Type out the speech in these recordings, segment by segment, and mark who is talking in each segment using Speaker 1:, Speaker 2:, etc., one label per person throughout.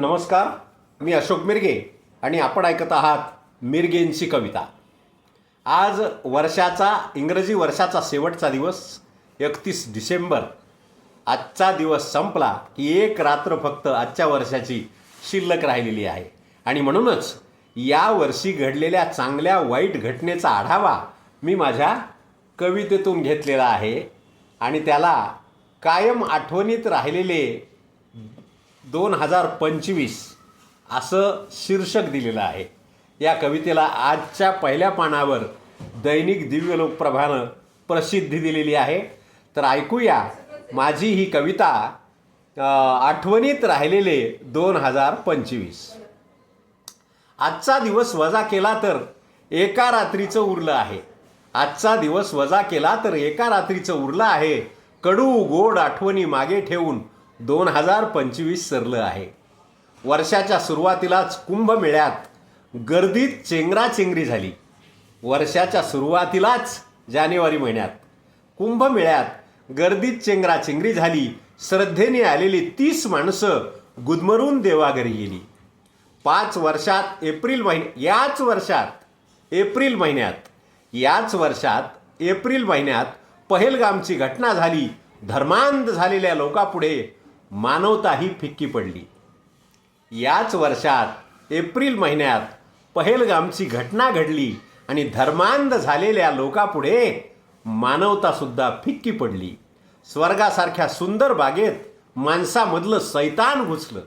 Speaker 1: नमस्कार मी अशोक मिरगे आणि आपण ऐकत आहात मिरगेंची कविता. आज वर्षाचा इंग्रजी वर्षाचा शेवटचा दिवस एकतीस डिसेंबर. आजचा दिवस संपला की एक रात्र फक्त आजच्या वर्षाची शिल्लक राहिलेली आहे. आणि म्हणूनच या वर्षी घडलेल्या चांगल्या वाईट घटनेचा आढावा मी माझ्या कवितेतून घेतलेला आहे. आणि त्याला कायम आठवणीत राहिलेले दोन हजार पंचवीस असं शीर्षक दिलेलं आहे. या कवितेला आजच्या पहिल्या पानावर दैनिक दिव्य लोकप्रभानं प्रसिद्धी दिलेली आहे. तर ऐकूया माझी ही कविता आठवणीत राहिलेले दोन हजार पंचवीस. आजचा दिवस वजा केला तर एका रात्रीचं उरलं आहे. आजचा दिवस वजा केला तर एका रात्रीचं उरलं आहे. कडू गोड आठवणी मागे ठेवून दोन हजार पंचवीस सरलं आहे. वर्षाच्या सुरुवातीलाच कुंभमेळ्यात गर्दीत चेंगराचेंगरी झाली. वर्षाच्या सुरुवातीलाच जानेवारी महिन्यात कुंभमेळ्यात गर्दीत चेंगराचेंगरी झाली. श्रद्धेने आलेली तीस माणसं गुदमरून देवाघरी गेली. पाच वर्षात एप्रिल महिन्या याच वर्षात एप्रिल महिन्यात याच वर्षात एप्रिल महिन्यात पहेलगामची घटना झाली. धर्मांध झालेल्या लोकापुढे मानवता ही फिक्की पडली. याच वर्षात एप्रिल महिन्यात पहेलगामची घटना घडली आणि धर्मांध झालेल्या लोकापुढे मानवतासुद्धा फिक्की पडली. स्वर्गासारख्या सुंदर बागेत माणसामधलं सैतान घुसलं.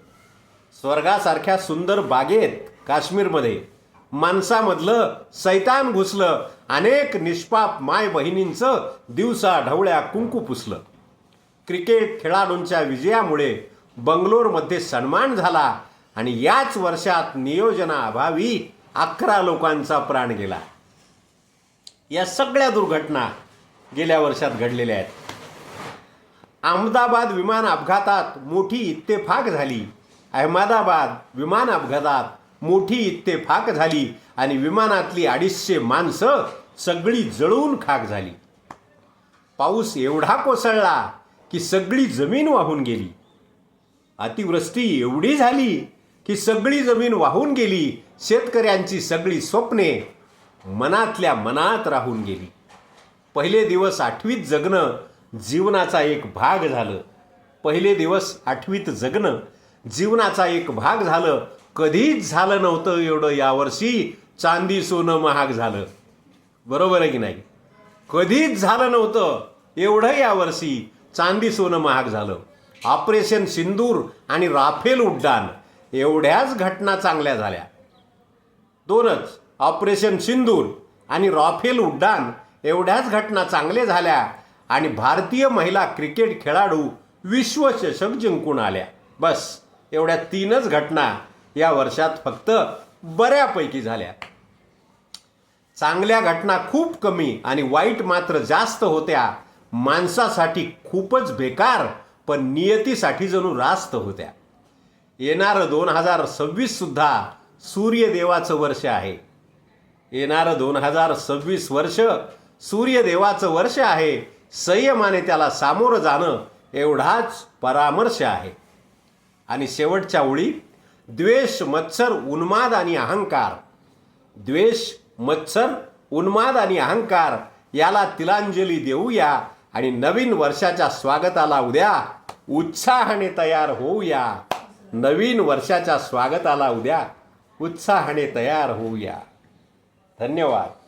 Speaker 1: स्वर्गासारख्या सुंदर बागेत काश्मीरमध्ये माणसामधलं सैतान घुसलं. अनेक निष्पाप माय बहिणींचं दिवसा ढवळ्या कुंकू पुसलं. क्रिकेट खेळाडूंच्या विजयामुळे बंगलोरमध्ये सन्मान झाला आणि याच वर्षात नियोजनाअभावी अकरा लोकांचा प्राण गेला. या सगळ्या दुर्घटना गेल्या वर्षात घडलेल्या आहेत. अहमदाबाद विमान अपघातात मोठी इत्तेफाक झाली. अहमदाबाद विमान अपघातात मोठी इत्तेफाक झाली आणि विमानातली अडीचशे माणसं सगळी जळून खाक झाली. पाऊस एवढा कोसळला की सगळी जमीन वाहून गेली. अतिवृष्टी एवढी झाली की सगळी जमीन वाहून गेली. शेतकऱ्यांची सगळी स्वप्ने मनातल्या मनात राहून गेली. पहिले दिवस आठवीत जगणं जीवनाचा एक भाग झालं. पहिले दिवस आठवीत जगणं जीवनाचा एक भाग झालं. कधीच झालं नव्हतं एवढं यावर्षी चांदी सोनं महाग झालं. बरोबर आहे की नाही? कधीच झालं नव्हतं एवढं यावर्षी. चांदी सोनं महाग झालं. ऑपरेशन सिंदूर आणि राफेल उड्डाण एवढ्याच घटना चांगल्या झाल्या. दोनच ऑपरेशन सिंदूर आणि राफेल उड्डाण एवढ्याच घटना चांगल्या झाल्या आणि भारतीय महिला क्रिकेट खेळाडू विश्वचषक जिंकून आल्या. बस एवढ्या तीनच घटना या वर्षात फक्त बऱ्यापैकी झाल्या. चांगल्या घटना खूप कमी आणि वाईट मात्र जास्त होत्या माणसासाठी खूपच बेकार पण नियतीसाठी जणू रास्त होत्या. येणारं दोन हजार सव्वीससुद्धा सूर्यदेवाचं वर्ष आहे. येणारं दोन हजार सव्वीस वर्ष सूर्यदेवाचं वर्ष आहे. संयमाने त्याला सामोरं जाणं एवढाच परामर्श आहे. आणि शेवटच्या ओळी द्वेष मत्सर उन्माद आणि अहंकार. द्वेष मत्सर उन्माद आणि अहंकार याला तिलांजली देऊया. आणि नवीन वर्षाच्या स्वागताला उद्या उत्साहाने तयार होऊया. नवीन वर्षाच्या स्वागताला उद्या उत्साहाने तयार होऊया. धन्यवाद.